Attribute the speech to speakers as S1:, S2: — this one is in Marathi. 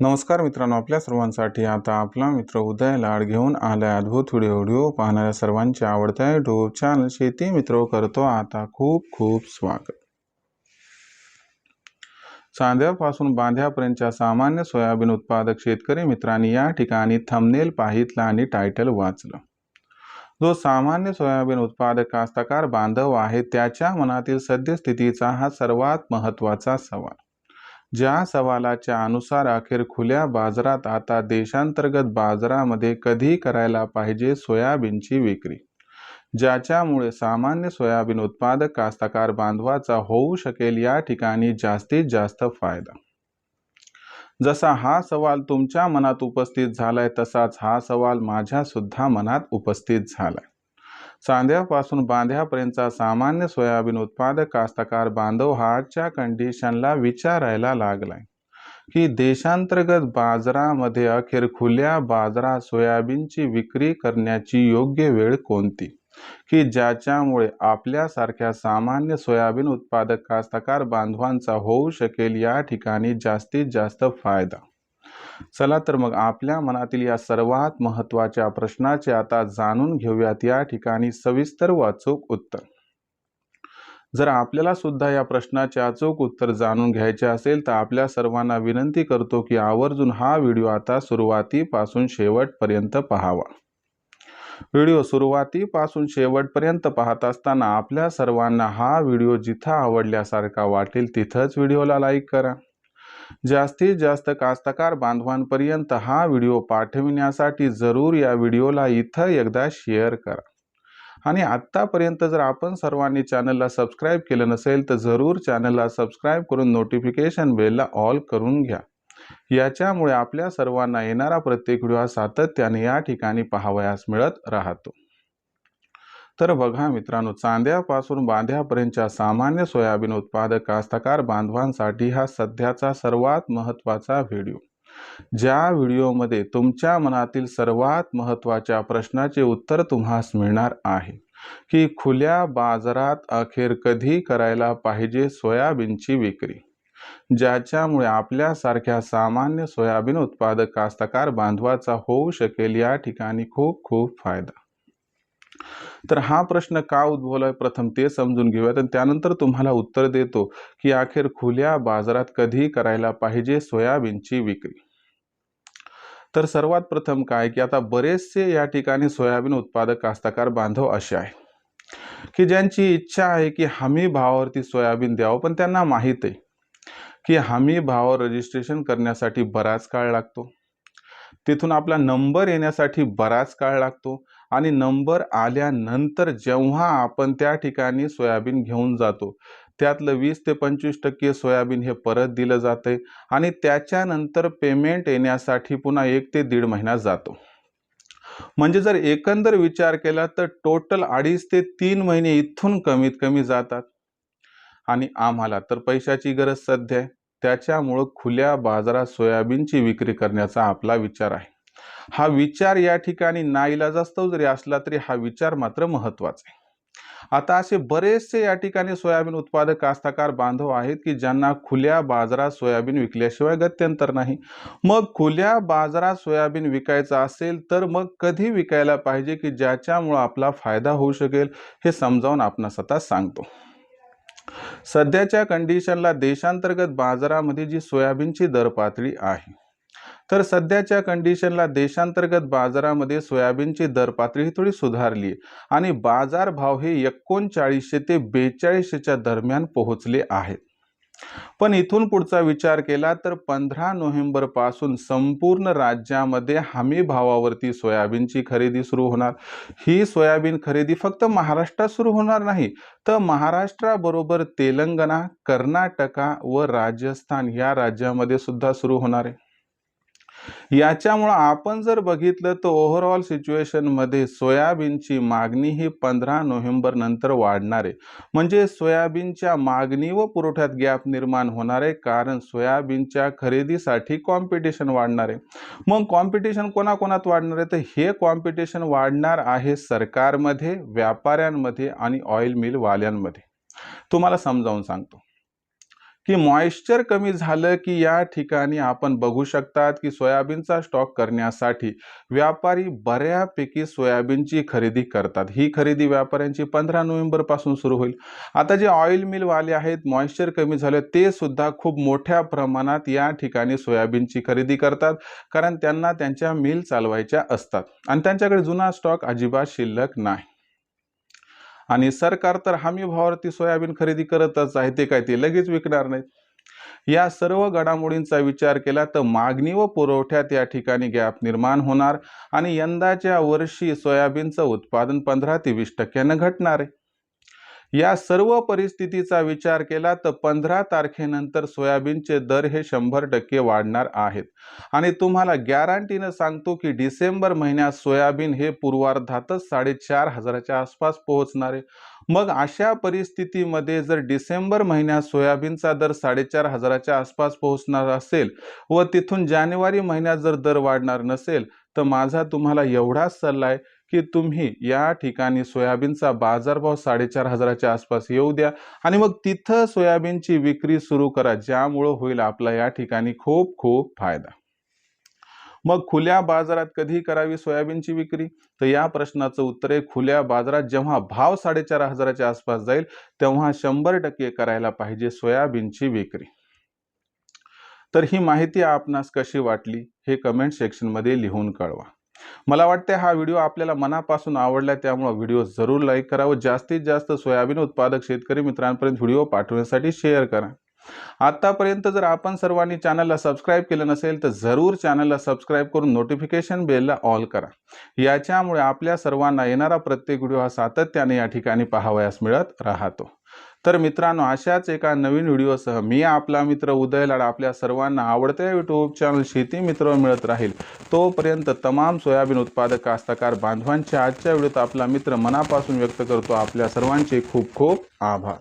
S1: नमस्कार मित्रांनो आपल्या सर्वांसाठी आता आपला मित्र उदय लाड घेऊन आलाय अद्भुत व्हिडिओ व्हिडिओ पाहणाऱ्या सर्वांचे आवडत्या युट्यूब चॅनल शेती मित्र करतो आता खूप खूप स्वागत. चांद्यापासून बांध्यापर्यंतच्या सामान्य सोयाबीन उत्पादक शेतकरी मित्रांनी या ठिकाणी थंबनेल पाहितलं आणि टायटल वाचलं. जो सामान्य सोयाबीन उत्पादक कास्तकार बांधव आहे त्याच्या मनातील सद्यस्थितीचा हा सर्वात महत्त्वाचा सवाल. ज्या सवालाच्या अनुसार अखेर खुल्या बाजारात आता देशांतर्गत बाजारामध्ये कधी करायला पाहिजे सोयाबीनची विक्री? ज्याच्यामुळे सामान्य सोयाबीन उत्पादक कास्तकार बांधवाचा होऊ शकेल या ठिकाणी जास्तीत जास्त फायदा. जसा हा सवाल तुमच्या मनात उपस्थित झालाय तसाच हा सवाल माझ्या सुद्धा मनात उपस्थित झालाय. सांध्यापासून बांध्यापर्यंतचा सामान्य सोयाबीन उत्पादक कास्तकार बांधव हाच्या कंडिशनला विचारायला लागलाय. की देशांतर्गत बाजारामध्ये अखेर खुल्या बाजारात सोयाबीनची विक्री करण्याची योग्य वेळ कोणती? की ज्याच्यामुळे आपल्यासारख्या सामान्य सोयाबीन उत्पादक कास्तकार बांधवांचा होऊ शकेल या ठिकाणी जास्तीत जास्त फायदा? चला तर मग आपल्या मनातील या सर्वात महत्त्वाच्या प्रश्नाचे आता जाणून घेऊयात या ठिकाणी सविस्तर व अचूक उत्तर. जर आपल्याला सुद्धा या प्रश्नाचे अचूक उत्तर जाणून घ्यायचे असेल तर आपल्या सर्वांना विनंती करतो की आवर्जून हा व्हिडिओ आता सुरुवातीपासून शेवटपर्यंत पाहावा. व्हिडिओ सुरुवातीपासून शेवटपर्यंत पाहत असताना आपल्या सर्वांना हा व्हिडिओ जिथं आवडल्यासारखा वाटेल तिथंच व्हिडिओला लाईक करा. जास्तीत जास्त कास्तकार बांधवांपर्यंत हा व्हिडिओ पाठविण्यासाठी जरूर या व्हिडिओला इथं एकदा शेअर करा. आणि आत्तापर्यंत जर आपण सर्वांनी चॅनलला सबस्क्राईब केलं नसेल तर जरूर चॅनलला सबस्क्राईब करून नोटिफिकेशन बेलला ऑल करून घ्या. याच्यामुळे आपल्या सर्वांना येणारा प्रत्येक व्हिडिओ सातत्याने या ठिकाणी पाहावयास मिळत राहतो. तर बघा मित्रांनो चांद्यापासून बांध्यापर्यंतच्या सामान्य सोयाबीन उत्पादक कास्तकार बांधवांसाठी हा सध्याचा सर्वात महत्त्वाचा व्हिडिओ. ज्या व्हिडिओमध्ये तुमच्या मनातील सर्वात महत्त्वाच्या प्रश्नाचे उत्तर तुम्हास मिळणार आहे की खुल्या बाजारात अखेर कधी करायला पाहिजे सोयाबीनची विक्री? ज्याच्यामुळे आपल्यासारख्या सामान्य सोयाबीन उत्पादक कास्तकार बांधवाचा होऊ शकेल या ठिकाणी खूप खूप फायदा. तर हा प्रश्न का उद्भवला आहे प्रथम ते समजून घेऊयात आणि त्यानंतर तुम्हाला उत्तर देतो की अखेर खुल्या बाजारात कधी करायला पाहिजे सोयाबीनची विक्री? तर सर्वात प्रथम काय की आता बरेचसे या ठिकाणी सोयाबीन उत्पादक कास्तकार बांधव असे आहे की ज्यांची इच्छा आहे की हमी भावावरती सोयाबीन द्यावं पण त्यांना माहीत आहे की हमी भावावर रजिस्ट्रेशन करण्यासाठी बराच काळ लागतो. तिथून आपला नंबर येण्यासाठी बराच काळ लागतो. आणि नंबर आल्यानंतर जेव्हा आपण त्या ठिकाणी सोयाबीन घेऊन जातो त्यातलं वीस ते पंचवीस टक्के सोयाबीन हे परत दिलं जाते आणि त्याच्यानंतर पेमेंट येण्यासाठी पुन्हा एक ते दीड महिना जातो. म्हणजे जर एकंदर विचार केला तर टोटल अडीच ते तीन महिने इथून कमीत कमी जातात. आणि आम्हाला तर पैशाची गरज सध्या आहे. त्याच्यामुळं खुल्या बाजारात सोयाबीनची विक्री करण्याचा आपला विचार आहे. हा विचार या ठिकाणी नाईलाजास्तव जरी असला तरी हा विचार मात्र महत्त्वाचा आहे. आता असे बरेचसे या ठिकाणी सोयाबीन उत्पादक कास्तकार बांधव आहेत की ज्यांना खुल्या बाजारात सोयाबीन विकल्याशिवाय गत्यंतर नाही. मग खुल्या बाजारात सोयाबीन विकायचं असेल तर मग कधी विकायला पाहिजे की ज्याच्यामुळं आपला फायदा होऊ शकेल हे समजावून आपणास आता सांगतो. सध्याच्या कंडिशनला देशांतर्गत बाजारामध्ये जी सोयाबीनची दर पातळी आहे तर सध्याच्या कंडिशनला देशांतर्गत बाजारामध्ये सोयाबीनची दर पातळी थोडी सुधारली आहे आणि बाजार भाव हे एकोणचाळीसशे ते बेचाळीसशेच्या दरम्यान पोहोचले आहेत. पण इथून पुढचा विचार केला तर पंधरा नोव्हेंबरपासून संपूर्ण राज्यामध्ये हमी भावावरती सोयाबीनची खरेदी सुरू होणार. ही सोयाबीन खरेदी फक्त महाराष्ट्रात सुरू होणार नाही तर महाराष्ट्राबरोबर तेलंगणा कर्नाटका व राजस्थान या राज्यामध्ये सुद्धा सुरू होणार आहे. याच्यामुळं आपण जर बघितलं तर ओव्हरऑल सिच्युएशनमध्ये सोयाबीनची मागणी ही पंधरा नोव्हेंबर नंतर वाढणार आहे. म्हणजे सोयाबीनच्या मागणी व पुरवठ्यात गॅप निर्माण होणार आहे. कारण सोयाबीनच्या खरेदीसाठी कॉम्पिटिशन वाढणार आहे. मग कॉम्पिटिशन कोणाकोणात वाढणार आहे? तर हे कॉम्पिटिशन वाढणार आहे सरकारमध्ये व्यापाऱ्यांमध्ये आणि ऑइल मिलवाल्यांमध्ये तुम्हाला समजावून सांगतो. की मॉइश्चर कमी झालं की या ठिकाणी आपण बघू शकतात की सोयाबीनचा स्टॉक करण्यासाठी व्यापारी बऱ्यापैकी सोयाबीनची खरेदी करतात. ही खरेदी व्यापाऱ्यांची पंधरा नोव्हेंबरपासून सुरू होईल. आता जे ऑइल मिलवाले आहेत मॉइश्चर कमी झालं ते सुद्धा खूप मोठ्या प्रमाणात या ठिकाणी सोयाबीनची खरेदी करतात कारण त्यांना त्यांच्या मिल चालवायच्या असतात. आणि त्यांच्याकडे जुना स्टॉक अजिबात शिल्लक नाही. आणि सरकार तर हमी भावावरती सोयाबीन खरेदी करतच आहे ते काय ते लगेच विकणार नाहीत. या सर्व घडामोडींचा विचार केला तर मागणी व पुरवठ्यात या ठिकाणी गॅप निर्माण होणार आणि यंदाच्या वर्षी सोयाबीनचं उत्पादन पंधरा ते वीस टक्क्यानं घटणार आहे. या सर्व परिस्थितीचा विचार केला तर पंधरा तारखेनंतर सोयाबीनचे दर हे शंभर टक्के वाढणार आहेत. आणि तुम्हाला गॅरंटीनं सांगतो की डिसेंबर महिन्यात सोयाबीन हे पूर्वार्धातच साडेचार हजाराच्या आसपास पोहोचणार आहे. मग अशा परिस्थितीमध्ये जर डिसेंबर महिन्यात सोयाबीनचा दर साडेचार हजाराच्या आसपास पोहोचणार असेल व तिथून जानेवारी महिन्यात जर दर वाढणार नसेल तर माझा तुम्हाला एवढाच सल्ला आहे की तुम्ही या ठिकाणी सोयाबीनचा बाजारभाव साडेचार हजाराच्या आसपास येऊ द्या आणि मग तिथं सोयाबीनची विक्री सुरू करा ज्यामुळं होईल आपला या ठिकाणी खूप खूप फायदा. मग खुल्या बाजारात कधी करावी सोयाबीनची विक्री? तर या प्रश्नाचं उत्तर आहे खुल्या बाजारात जेव्हा भाव साडेचार हजाराच्या आसपास जाईल तेव्हा शंभर टक्के करायला पाहिजे सोयाबीनची विक्री. तर ही माहिती आपणास कशी वाटली हे कमेंट सेक्शनमध्ये लिहून कळवा. मला वाटते हा व्हिडिओ आपल्याला मनापासून आवडला त्यामुळे व्हिडिओ जरूर लाईक करा व जास्तीत जास्त सोयाबीन उत्पादक शेतकरी मित्रांपर्यंत व्हिडिओ पाठवण्यासाठी शेअर करा. आतापर्यंत जर आपण सर्वांनी चॅनलला सबस्क्राईब केलं नसेल तर जरूर चॅनलला सबस्क्राईब करून नोटिफिकेशन बेलला ऑल करा. याच्यामुळे आपल्या सर्वांना येणारा प्रत्येक व्हिडिओ हा सातत्याने या ठिकाणी पाहावयास मिळत राहतो. तर मित्रांनो अशाच एका नवीन व्हिडिओसह मी आपला मित्र उदय लाड आपल्या सर्वांना आवडत्या यूट्यूब चॅनल शेती मित्र मिळत राहील. तोपर्यंत तमाम सोयाबीन उत्पादक कास्तकार बांधवांच्या आजच्या व्हिडिओत आपला मित्र मनापासून व्यक्त करतो. आपल्या सर्वांचे खूप खूप आभार.